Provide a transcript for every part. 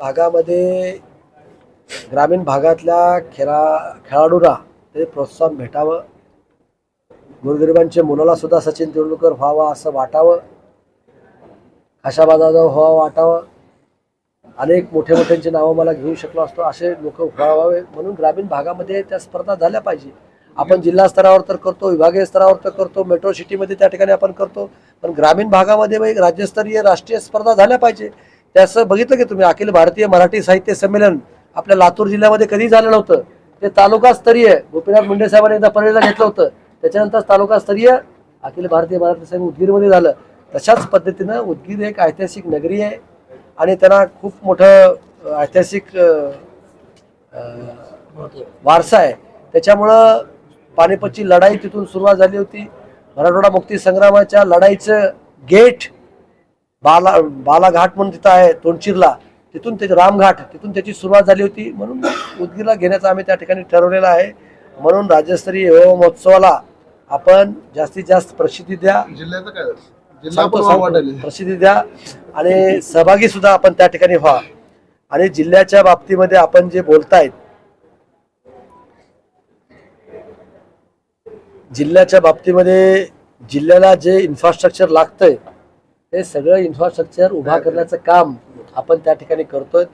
भागामध्ये ग्रामीण भागातल्या खेळा खेळाडूंना ते प्रोत्साहन भेटावं. गोरगरिबांच्या मुलाला सुद्धा सचिन तेंडुलकर व्हावा असं वाटावं. खाशाबाजा व्हावा वाटावं. अनेक मोठे मोठ्यांची नावं मला घेऊ शकलो असतो असे लोक व्हावे. म्हणून ग्रामीण भागामध्ये त्या स्पर्धा झाल्या पाहिजे. आपण जिल्हा स्तरावर तर करतो विभागीय स्तरावर तर करतो मेट्रो सिटीमध्ये त्या ठिकाणी आपण करतो. पण ग्रामीण भागामध्ये राज्यस्तरीय राष्ट्रीय स्पर्धा झाल्या पाहिजे. त्याचं बघितलं की तुम्ही अखिल भारतीय मराठी साहित्य संमेलन आपल्या लातूर जिल्ह्यामध्ये कधी झालं नव्हतं ते तालुकास्तरीय गोपीनाथ मुंडे साहेबांनी एकदा परेडला घेतलं होतं. त्याच्यानंतर तालुकास्तरीय अखिल भारतीय मराठी संघ उदगीरमध्ये झालं. तशाच पद्धतीनं उदगीर एक ऐतिहासिक नगरी आहे आणि त्यांना खूप मोठं ऐतिहासिक वारसा आहे. त्याच्यामुळं पानिपतची लढाई तिथून सुरुवात झाली होती. मराठवाडा मुक्ती संग्रामाच्या लढाईचं गेट बाला बालाघाट म्हणून तिथं आहे तोंडचिरला तिथून ते रामघाट तिथून त्याची सुरुवात झाली होती. म्हणून उदगीरला घेण्याचं आम्ही त्या ठिकाणी ठरवलेलं आहे. म्हणून राज्यस्तरीय युवा महोत्सवाला आपण जास्तीत जास्त प्रसिद्धी द्या. जिल्ह्याचं काय? सांगतो, सांगतो. प्रसिद्धी द्या. आणि सहभागी सुद्धा आपण त्या ठिकाणी व्हा. आणि जिल्ह्याच्या बाबतीमध्ये आपण जे बोलतायत जिल्ह्याच्या बाबतीमध्ये जिल्ह्याला जे इन्फ्रास्ट्रक्चर लागतंय ते सगळं इन्फ्रास्ट्रक्चर उभा करण्याचं काम आपण त्या ठिकाणी करतोय.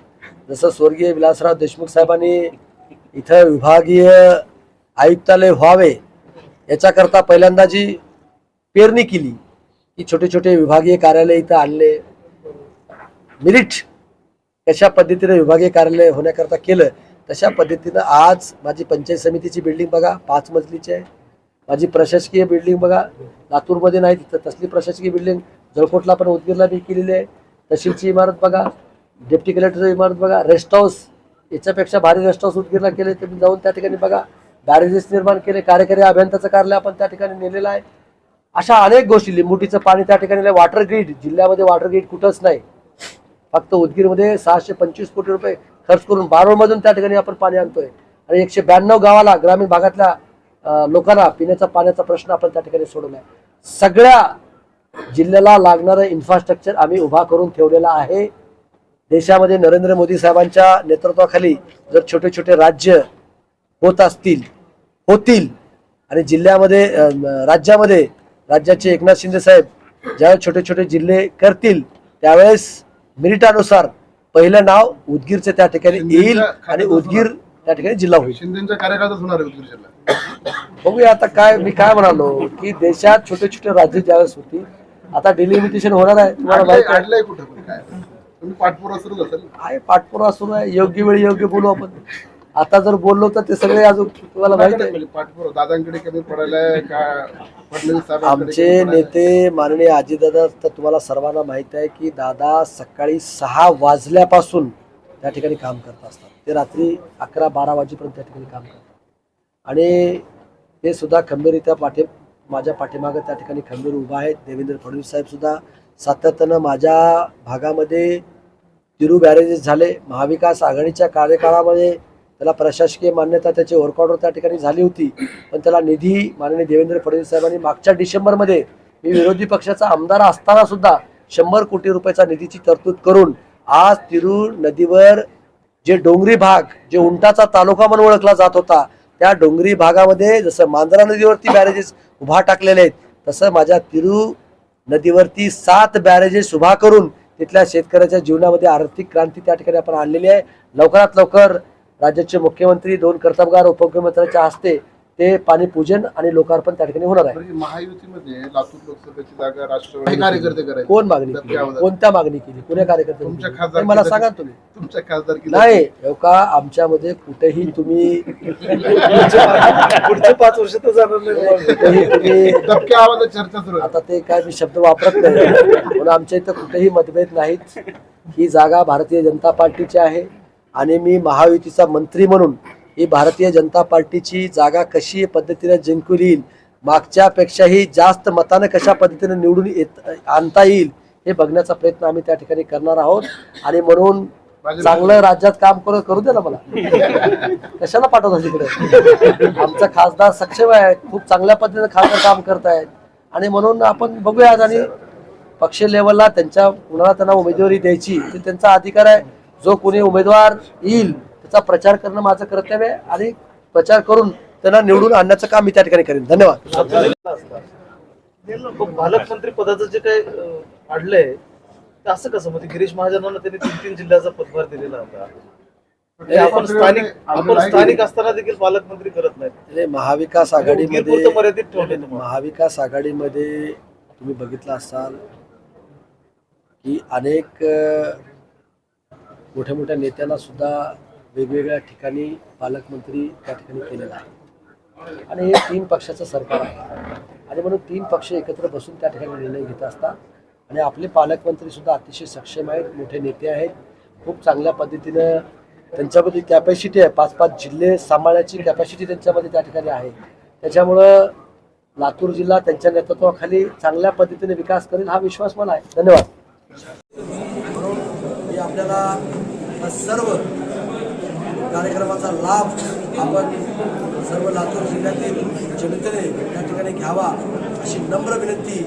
जसं स्वर्गीय विलासराव देशमुख साहेबांनी इथं विभागीय आयुक्तालय व्हावे याच्याकरता पहिल्यांदा जी पेरणी केली की छोटे छोटे विभागीय कार्यालय इथं आणले. मिरिट कशा पद्धतीने विभागीय कार्यालय होण्याकरता केलं तशा पद्धतीनं आज माझी पंचायत समितीची बिल्डिंग बघा पाच मजलीची आहे. माझी प्रशासकीय बिल्डिंग बघा लातूरमध्ये नाही तिथं तसली प्रशासकीय बिल्डिंग जळकोटला पण उदगीरला मी केलेली आहे. तहसीलची इमारत बघा डेप्टी कलेक्टरची इमारत बघा रेस्ट हाऊस याच्यापेक्षा भारी रेस्ट हाऊस उदगीरला केले तुम्ही जाऊन त्या ठिकाणी बघा. बॅरेजेस निर्माण केले कार्यकारी अभियंताचं कार्यालय आपण त्या ठिकाणी नेलेलं आहे. अशा अनेक गोष्टी लिंबुटीचं पाणी त्या ठिकाणी वॉटर ग्रीड जिल्ह्यामध्ये वॉटर ग्रीड कुठंच नाही. फक्त उदगीरमध्ये सहाशे पंचवीस कोटी रुपये खर्च करून बारोळमधून त्या ठिकाणी आपण पाणी आणतोय. आणि एकशे ब्याण्णव गावाला ग्रामीण भागातल्या लोकांना पिण्याचा पाण्याचा प्रश्न आपण त्या ठिकाणी सोडवलाय. सगळ्या जिल्ह्याला लागणारं इन्फ्रास्ट्रक्चर आम्ही उभा करून ठेवलेला आहे. देशामध्ये नरेंद्र मोदी साहेबांच्या नेतृत्वाखाली जर छोटे छोटे राज्य होत असतील होतील आणि जिल्ह्यामध्ये राज्यामध्ये राज्याचे एकनाथ शिंदे साहेब ज्यावेळेस छोटे छोटे जिल्हे करतील त्यावेळेस मिनिटानुसार पहिलं नाव उदगीरचे त्या ठिकाणी येईल आणि उदगीर त्या ठिकाणी जिल्हा होईल. बघूया आता काय मी काय म्हणालो की देशात छोटे छोटे राज्य ज्यावेळेस होती आता डिलिमिटेशन होणार आहे. तुम्हाला माहिती आहे. कुठं पण काय. तुम्ही पाठपुरा सुरू असेल आहे पाठपुरावा सुरू आहे. योग्य वेळी योग्य बोलू आपण. आता जर बोललो तर ते सगळे अजून तुम्हाला माहिती आहे. म्हणजे पाठपुरा दादांकडे कमी पडायलाय का? फडणवीस साहेबांकडे आमचे कमी पडायलाय? नेते माननीय अजितदादा तर तुम्हाला सर्वांना माहीत आहे की दादा सकाळी सहा वाजल्यापासून त्या ठिकाणी काम करत असतात. ते रात्री अकरा बारा वाजेपर्यंत त्या ठिकाणी काम करतात. आणि ते सुद्धा खंबीररित्या पाठी माझ्या पाठीमागं त्या ठिकाणी खंबीर उभा आहेत देवेंद्र फडणवीस साहेबसुद्धा सातत्यानं माझ्या भागामध्ये तिरू बॅरेजेस झाले. महाविकास आघाडीच्या कार्यकाळामध्ये त्याला प्रशासकीय मान्यता त्याची वर्कआउटवर त्या ठिकाणी झाली होती. पण त्याला निधी माननीय देवेंद्र फडणवीस साहेबांनी मागच्या डिसेंबरमध्ये मी विरोधी पक्षाचा आमदार असताना सुद्धा शंभर कोटी रुपयाचा निधीची तरतूद करून आज तिरू नदीवर जे डोंगरी भाग जे उंटाचा तालुका म्हणून ओळखला जात होता त्या डोंगरी भागामध्ये जसं मांजरा नदीवरती बॅरेजेस उभा टाकलेले आहेत तसं माझ्या तिरू नदीवरती सात बॅरेजेस उभा करून तिथल्या शेतकऱ्याच्या जीवनामध्ये आर्थिक क्रांती त्या ठिकाणी आपण आणलेली आहे. लवकरात लवकर राज्याचे मुख्यमंत्री दोन कर्तबगार उपमुख्यमंत्र्यांच्या हस्ते ते पाणी पूजन आणि लोकार्पण त्या ठिकाणी होणार आहे. म्हणजे महायुतीमध्ये लातूर लोकसभेची जागा राष्ट्रवादी कार्यकर्ते करायचे. कोण मागणी केली? कोणत्या मागणी केली? कोण्या कार्यकर्ते खासदार मला सांगा तुम्ही. तुमच्या खासदार नाही हो का आमच्यामध्ये कुठेही तुम्ही पुढचे पाच वर्ष तर जाणार नाही. तुम्ही धक्के आवाजात चर्चा सुरू आहे. आता ते काय मी शब्द वापरत नाही. म्हणून आमच्या इथं कुठेही मतभेद नाहीत. ही जागा भारतीय जनता पार्टीची आहे आणि मी महायुतीचा मंत्री म्हणून ही भारतीय जनता पार्टीची जागा कशी पद्धतीने जिंकून येईल मागच्यापेक्षाही जास्त मतानं कशा पद्धतीने निवडून येत आणता येईल हे बघण्याचा प्रयत्न आम्ही त्या ठिकाणी करणार आहोत. आणि म्हणून चांगलं राज्यात काम करू करू दे ना मला. कशाला पाठवता तिकडे? आमचा खासदार सक्षम आहे खूप चांगल्या पद्धतीने खासदार काम करतायत आणि म्हणून आपण बघूयात आणि पक्ष लेवलला त्यांच्या कुणाला त्यांना उमेदवारी द्यायची ते त्यांचा अधिकार आहे. जो कोणी उमेदवार येईल त्याचा प्रचार करणं माझं कर्तव्य आहे आणि प्रचार करून त्यांना निवडून आणण्याचं काम मी त्या ठिकाणी करेन. धन्यवाद. पालकमंत्री पदाचं जे काही अं, वाढलंय ते असं कसं? म्हणजे गिरीश महाजनांना त्यांनी तीन तीन जिल्ह्याचा पदभार दिलेला होता. आपण स्थानिक आपण स्थानिक असताना देखील पालकमंत्री करत नाहीत. म्हणजे महाविकास आघाडीमध्ये मर्यादित ठेवले महाविकास आघाडीमध्ये तुम्ही बघितलं असाल की अनेक मोठ्या मोठ्या नेत्यांना सुद्धा वेगवेगळ्या ठिकाणी पालकमंत्री त्या ठिकाणी केलेला आहे. आणि हे तीन पक्षाचं सरकार आहे. आणि म्हणून तीन पक्ष एकत्र बसून त्या ठिकाणी निर्णय घेत असतात. आणि आपले पालकमंत्री सुद्धा अतिशय सक्षम आहेत मोठे नेते आहेत. खूप चांगल्या पद्धतीनं त्यांच्यामध्ये कॅपॅसिटी आहे. पाच पाच जिल्हे सांभाळण्याची कॅपॅसिटी त्यांच्यामध्ये त्या ठिकाणी आहे. त्याच्यामुळं लातूर जिल्हा त्यांच्या नेतृत्वाखाली चांगल्या पद्धतीने विकास करेल हा विश्वास मला आहे. धन्यवाद. आपल्याला सर्व कार्यक्रमाचा लाभ आपण सर्व लातूर जिल्ह्यातील जनतेने त्या ठिकाणी घ्यावा अशी नम्र विनंती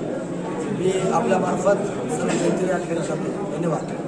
मी आपल्यामार्फत सर्व जनतेने या ठिकाणी धन्यवाद.